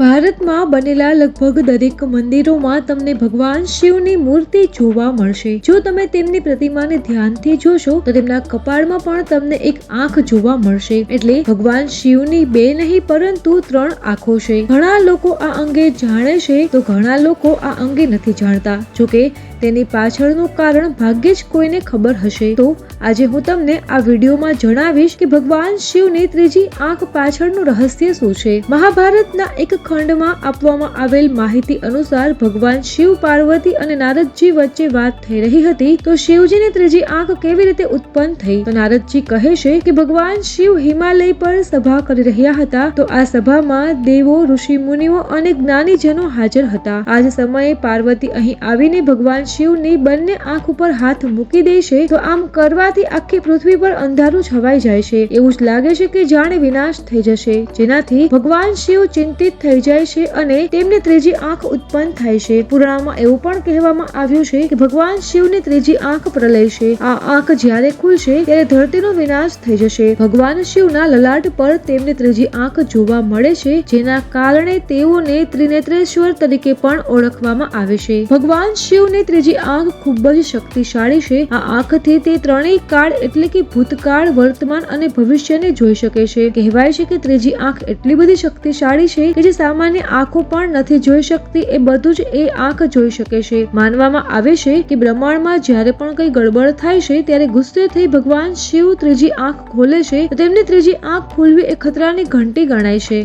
ભારતમાં બનેલા લગભગ દરેક મંદિરોમાં તમને ભગવાન શિવની મૂર્તિ જોવા મળશે. જો તમે તેમની પ્રતિમાને ધ્યાનથી જોશો, તો તેમના કપાળમાં પણ તમને એક આંખ જોવા મળશે. એટલે ભગવાન શિવની બે નહીં, પરંતુ ત્રણ આંખો છે. ઘણા લોકો આ અંગે જાણે છે, તો ઘણા લોકો આ અંગે નથી જાણતા. જોકે, તેની પાછળનું કારણ ભાગ્યે જ કોઈને ખબર હશે. તો આજે હું તમને આ વિડીયોમાં જણાવીશ કે ભગવાન શિવની ત્રીજી આંખ પાછળનું રહસ્ય શું છે. મહાભારતના એક ખંડમાં આપવામાં આવેલ માહિતી અનુસાર ભગવાન શિવ, પાર્વતી અને નારદજી વચ્ચે વાત થઈ રહી હતી. તો શિવજીની ત્રીજી આંખ કેવી રીતે ઉત્પન્ન થઈ? તો નારદજી કહે છે કે ભગવાન શિવ હિમાલય પર સભા કરી રહ્યા હતા. તો આ સભામાં દેવો, ઋષિ, મુનિઓ અને જ્ઞાનીજનો હાજર હતા. આ જ સમયે પાર્વતી અહીં આવીને ભગવાન શિવની બંને આંખ ઉપર હાથ મૂકી દે છે. તો આમ કરવાથી આખી પૃથ્વી પર અંધારું છવાઈ જાય છે. એવું જ લાગે છે કે જાણે વિનાશ થઈ જશે. જેનાથી ભગવાન શિવ ચિંતિત થઈ જાય છે અને તેમને ત્રીજી આંખ ઉત્પન્ન થાય છે. પુરાણમાં એવું પણ કહેવામાં આવ્યું છે કે ભગવાન શિવની ત્રીજી આંખ પ્રલય છે. આ આંખ જ્યારે ખુલશે ત્યારે ધરતીનો વિનાશ થઈ જશે. ભગવાન શિવના લલાટ પર તેમને ત્રીજી આંખ જોવા મળે છે, જેના કારણે તેઓને ત્રિનેત્રેશ્વર તરીકે પણ ઓળખવામાં આવે છે. ભગવાન શિવની ત્રીજી આંખ ખૂબ જ શક્તિશાળી છે. આ આંખથી તે ત્રણેય કાળ એટલે કે ભૂતકાળ, વર્તમાન અને ભવિષ્યને જોઈ શકે છે. કહેવાય છે કે ત્રીજી આંખ એટલી બધી શક્તિશાળી છે કે જે સામાન્ય આંખો પણ નથી જોઈ શકતી, એ બધું જ એ આંખ જોઈ શકે છે. માનવામાં આવે છે કે બ્રહ્માંડમાં જ્યારે પણ કંઈ ગડબડ થાય છે, ત્યારે ગુસ્સે થઈ ભગવાન શિવ ત્રીજી આંખ ખોલે છે. તેમની ત્રીજી આંખ ખોલવી એ ખતરાની ઘંટી ગણાય છે.